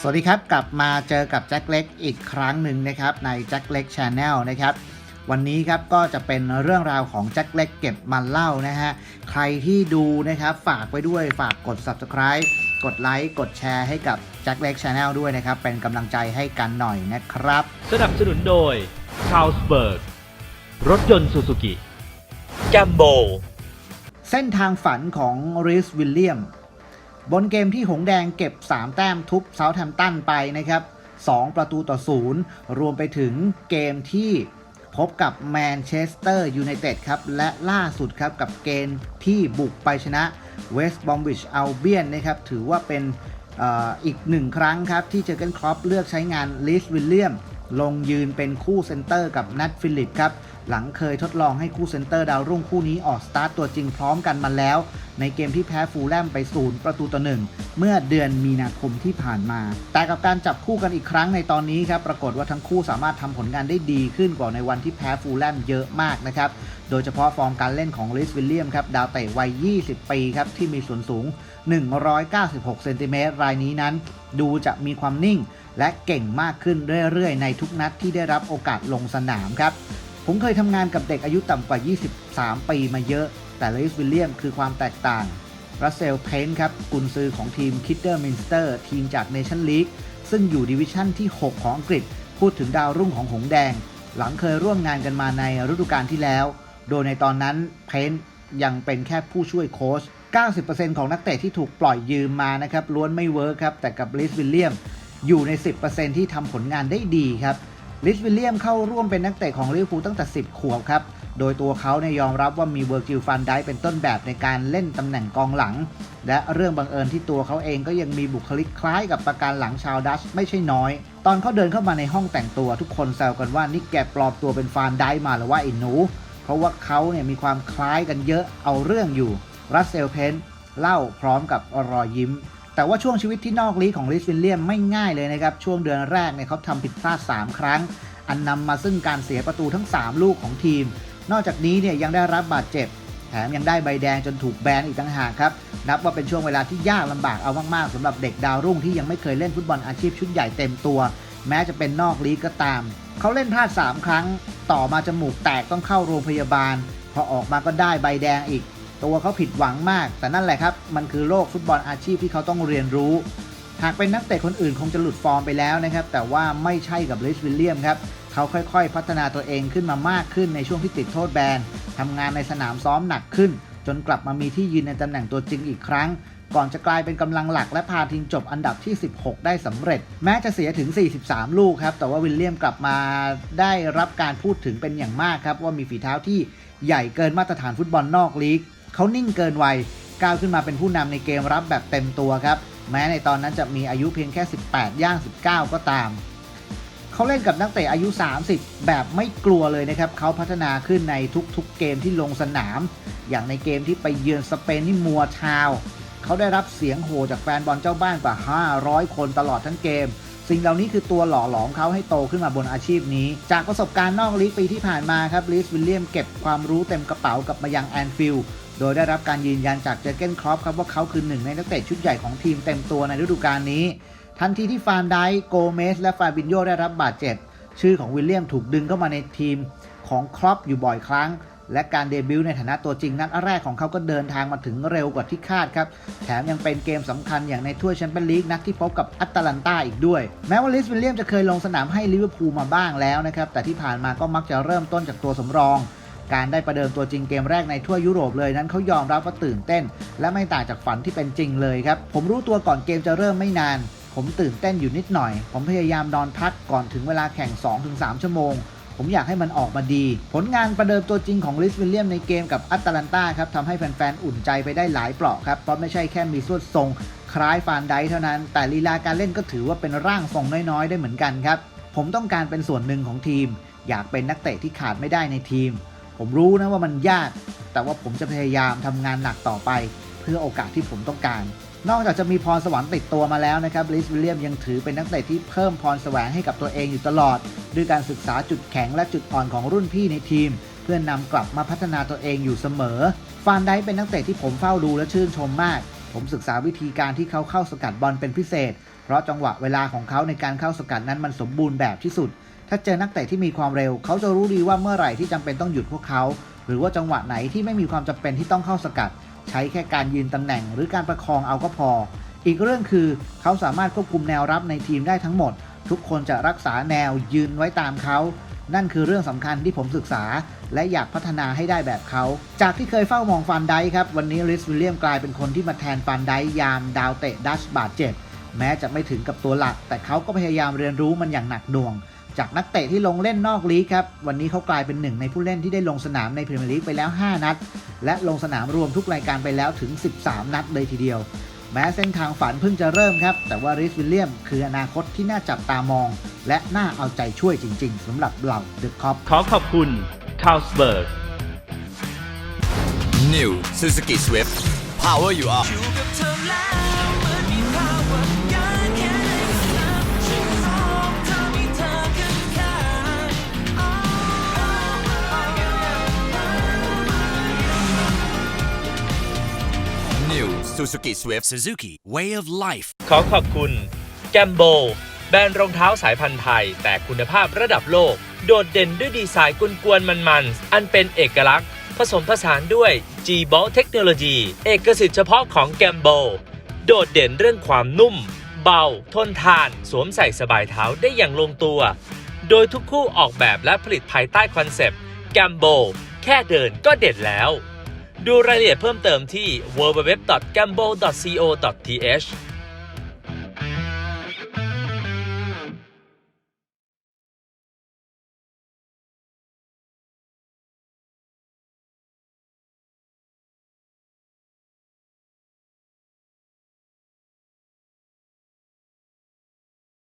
สวัสดีครับ กลับมาเจอกับแจ็คเล็กอีกครั้งหนึ่งนะครับในแจ็คเล็กชาแนลนะครับวันนี้ครับก็จะเป็นเรื่องราวของแจ็คเล็กเก็บมันเล่านะฮะใครที่ดูนะครับฝากไว้ด้วยฝากกด subscribe กดไลค์กดแชร์ให้กับแจ็คเล็กชาแนลด้วยนะครับ เป็นกำลังใจให้กันหน่อยนะครับ สนับสนุนโดยชาลสเบิร์กรถยนต์ซูซูกิแกมโบเส้นทางฝันของริสวิลเลียม บนเกมที่หงแดงเก็บ 3 แต้มทุบเซาท์แฮมตันไปนะครับ 2 ประตูต่อ 0 รวมไปถึงเกมที่พบกับแมนเชสเตอร์ยูไนเต็ดครับ และล่าสุดครับกับเกมที่บุกไปชนะเวสต์บอมวิชอัลเบียนนะครับ ถือว่าเป็นออีกหนึ่งครั้งครับ ที่เจอร์เกนครอปเลือกใช้งานลิสวิลเลียม ลงยืนเป็นคู่เซนเตอร์กับนัทฟิลิปครับ หลังเคยทดลองให้คู่เซนเตอร์ดาวรุ่งคู่นี้ออกสตาร์ตตัวจริงพร้อมกันมาแล้ว ในเกมที่แพ้ฟูลแลมไปศูนย์ประตูต่อหนึ่งเมื่อเดือนมีนาคมที่ผ่านมา แต่กับการจับคู่กันอีกครั้งในตอนนี้ครับปรากฏว่าทั้งคู่สามารถทำผลงานได้ดีขึ้นกว่าในวันที่แพ้ฟูลแลมเยอะมากนะครับโดยเฉพาะฟอร์มการเล่นของลิสวิลเลียมครับดาวเตะวัย 20 ปีครับที่มีส่วนสูง 196 เซนติเมตรรายนี้นั้น ดูจะมีความนิ่งและเก่งมากขึ้นเรื่อยๆ ในทุกนัดที่ได้รับโอกาสลงสนามครับ ผมเคยทำงานกับเด็กอายุต่ำกว่า 23 ปีมาเยอะ แต่ลิสวิลเลียมคือความแตกต่างรัสเซลเพนครับกุนซือของทีมคิดเดอร์มินสเตอร์ทีมจากเนชั่นลีกซึ่งอยู่ดิวิชั่นที่ 6 ของอังกฤษ พูดถึงดาวรุ่งของหงแดง หลังเคยร่วมงานกันมาในฤดูกาลที่แล้ว โดยในตอนนั้นเพนยังเป็นแค่ผู้ช่วยโค้ช90%ของนักเตะที่ถูกปล่อยยืมมานะครับล้วนไม่เวิร์คครับแต่กับลิสวิลเลียมอยู่ใน 10%ที่ทำผลงานได้ดีครับ ลิสวิลเลียมเข้าร่วมเป็นนักเตะของลิเวอร์พูลตั้งแต่ 10 ขวบครับ โดยตัวเขาเนี่ยยอมรับว่ามีเวอร์จิลฟันไดเป็นต้นแบบในการเล่นตำแหน่งกองหลัง และเรื่องบังเอิญที่ตัวเขาเองก็ยังมีบุคลิกคล้ายกับประการหลังชาวดัชไม่ใช่น้อย ตอนเขาเดินเข้ามาในห้องแต่งตัวทุกคนแซวกันว่านี่แกปลอมตัวเป็นฟานไดมาหรือว่าไอ้หนู เพราะว่าเขาเนี่ยมีความคล้ายกันเยอะเอาเรื่องอยู่ รัสเซลเพนเล่าพร้อมกับรอยยิ้ม แต่ว่าช่วงชีวิตที่นอกลีกของลิสวิลเลียมไม่ง่ายเลยนะครับ ช่วงเดือนแรกเนี่ยเขาทำผิดพลาด 3 ครั้ง อันนำมาซึ่งการเสียประตูทั้ง 3 ลูกของทีม นอกจากนี้เนี่ยยังได้รับบาดเจ็บ แถมยังได้ใบแดงจนถูกแบนอีกต่างหากครับ นับว่าเป็นช่วงเวลาที่ยากลำบากเอามากๆสำหรับเด็กดาวรุ่งที่ยังไม่เคยเล่นฟุตบอลอาชีพชุดใหญ่เต็มตัว แม้จะเป็นนอกลีกก็ตาม เขาเล่นพลาด 3 ครั้ง ต่อมาจมูกแตกต้องเข้าโรงพยาบาล พอออกมาก็ได้ใบแดงอีก ตัวเขาผิดหวังมาก แต่นั่นแหละครับ มันคือโลกฟุตบอลอาชีพที่เขาต้องเรียนรู้ หากเป็นนักเตะคนอื่นคงจะหลุดฟอร์มไปแล้วนะครับ แต่ว่าไม่ใช่กับลิสวิลเลียมครับ เขาค่อยๆ พัฒนาตัวเองขึ้นมามากขึ้นในช่วงที่ติดโทษแบนทำงานในสนามซ้อมหนักขึ้น จนกลับมามีที่ยืนในตำแหน่งตัวจริงอีกครั้ง ก่อนจะกลายเป็นกำลังหลักและพาทีมจบอันดับที่ 16 ได้สำเร็จ แม้จะเสียถึง 43 ลูกครับ แต่ว่าวิลเลียมกลับมาได้รับการพูดถึงเป็นอย่างมากครับว่ามีฝีเท้าที่ใหญ่เกินมาตรฐานฟุตบอลนอกลีก เขานิ่งเกินวัยก้าวขึ้นมาเป็นผู้นำในเกมรับแบบเต็มตัวครับ แม้ในตอนนั้นจะมีอายุเพียงแค่ 18 ย่าง 19 ก็ตาม เขาเล่นกับนักเตะอายุ 30 แบบไม่กลัวเลยนะครับ เขาพัฒนาขึ้นในทุกๆเกมที่ลงสนาม อย่างในเกมที่ไปเยือนสเปนที่มัวชาว เขาได้รับเสียงโห่จากแฟนบอลเจ้าบ้านกว่า 500 คนตลอดทั้งเกมสิ่งเหล่านี้คือตัวหล่อหลอมเขาให้โตขึ้นมาบนอาชีพนี้ จากประสบการณ์นอกลีกปีที่ผ่านมาครับลิสวิลเลียมเก็บความรู้เต็มกระเป๋ากลับมายังแอนฟิลด์ โดยได้รับการยืนยันจากเจอเกนครอปครับว่าเขาคือหนึ่งในนักเตะชุดใหญ่ของทีมเต็มตัวในฤดูกาลนี้ ทันทีที่ฟานไดโกเมส และฟาบินโยได้รับบาดเจ็บ ชื่อของวิลเลียมถูกดึงเข้ามาในทีมของครอปอยู่บ่อยครั้ง และการเดบิวต์ในฐานะตัวจริงนัดแรกของเขาก็เดินทางมาถึงเร็วกว่าที่คาดครับ แถมยังเป็นเกมสำคัญอย่างในถ้วยแชมเปี้ยนลีกนัดที่พบกับอัตแลนตาอีกด้วย แม้ว่าลิสวิลเลียมจะเคยลงสนามให้ลิเวอร์พูลมาบ้างแล้วนะครับแต่ที่ผ่านมาก็มักจะเริ่มต้นจากตัวสำรอง การได้ประเดิมตัวจริงเกมแรกในทั่วยุโรปเลยนั้นเขายอมรับว่าตื่นเต้น และไม่ต่างจากฝันที่เป็นจริงเลยครับ ผมรู้ตัวก่อนเกมจะเริ่มไม่นาน ผมตื่นเต้นอยู่นิดหน่อย ผมพยายามนอนพักก่อนถึงเวลาแข่ง 2-3 ชั่วโมง ผมอยากให้มันออกมาดี ผลงานประเดิมตัวจริงของลิสวิลเลียมในเกมกับอัตแลนตาครับทำให้แฟนๆอุ่นใจไปได้หลายเปราะครับเพราะไม่ใช่แค่มีสวดทรง คล้ายฟานไดเท่านั้น แต่ลีลาการเล่นก็ถือว่าเป็นร่างทรงน้อยๆ ได้เหมือนกันครับผมต้องการเป็นส่วนหนึ่งของทีม อยากเป็นนักเตะที่ขาดไม่ได้ในทีม ผมรู้นะว่ามันยาก แต่ว่าผมจะพยายามทำงานหนักต่อไป เพื่อโอกาสที่ผมต้องการ นอกจากจะมีพรสวรรค์ติดตัวมาแล้วนะครับลิสวิลเลียมยังถือเป็นนักเตะที่เพิ่มพรแสวงให้กับตัวเองอยู่ตลอด ด้วยการศึกษาจุดแข็งและจุดอ่อนของรุ่นพี่ในทีม เพื่อนนำกลับมาพัฒนาตัวเองอยู่เสมอ ฟานไดค์เป็นนักเตะที่ผมเฝ้าดูและชื่นชมมาก ผมศึกษาวิธีการที่เขาเข้าสกัดบอลเป็นพิเศษ เพราะจังหวะเวลาของเขาในการเข้าสกัดนั้นมันสมบูรณ์แบบที่สุด ถ้าเจอนักเตะที่มีความเร็ว เขาจะรู้ดีว่าเมื่อไหร่ที่จำเป็นต้องหยุดพวกเขา หรือว่าจังหวะไหนที่ไม่มีความจำเป็นที่ต้องเข้าสกัด ใช้แค่การยืนตำแหน่ง หรือการประคองเอาก็พอ อีกเรื่องคือ เขาสามารถควบคุมแนวรับในทีมได้ทั้งหมด ทุกคนจะรักษาแนวยืนไว้ตามเขานั่นคือเรื่องสำคัญที่ผมศึกษา และอยากพัฒนาให้ได้แบบเขา จากที่เคยเฝ้ามองฟันไดค์ครับ วันนี้ริสวิลเลียมกลายเป็นคนที่มาแทนฟันไดยามดาวเตะดัชบาดเจ็บ แม้จะไม่ถึงกับตัวหลัก แต่เขาก็พยายามเรียนรู้มันอย่างหนักหน่วง จากนักเตะที่ลงเล่นนอกลีกครับ วันนี้เขากลายเป็นหนึ่งในผู้เล่นที่ได้ลงสนามในพรีเมียร์ลีกไปแล้ว 5 นัด และลงสนามรวมทุกรายการไปแล้วถึง 13 นัดเลยทีเดียว แม้เส้นทางฝันเพิ่งจะเริ่มครับ แต่ว่าริสวิลเลียมคืออนาคตที่น่าจับตามอง และน่าเอาใจช่วยจริง ๆสำหรับเหล่าเดอะคอปขอขอบคุณชาลส์เบิร์ก New Suzuki Swift Power You Up Suzuki Swift Suzuki Way of Life ขอขอบคุณ แกมโบ แบรนด์รองเท้าสายพันธุ์ไทย แต่คุณภาพระดับโลก โดดเด่นด้วยดีไซน์กวนๆมันๆ อันเป็นเอกลักษณ์ ผสมผสานด้วย g b a l เทคโนโลยีเอกสิทธิ์เฉพาะของแกมโบ โดดเด่นเรื่องความนุ่ม เบา ทนทาน สวมใส่สบายเท้าได้อย่างลงตัว โดยทุกคู่ออกแบบและผลิตภายใต้คอนเซปต์แกมโบแค่เดินก็เด็ดแล้ว ดูรายละเอียดเพิ่มเติมที่ www.gamble.co.th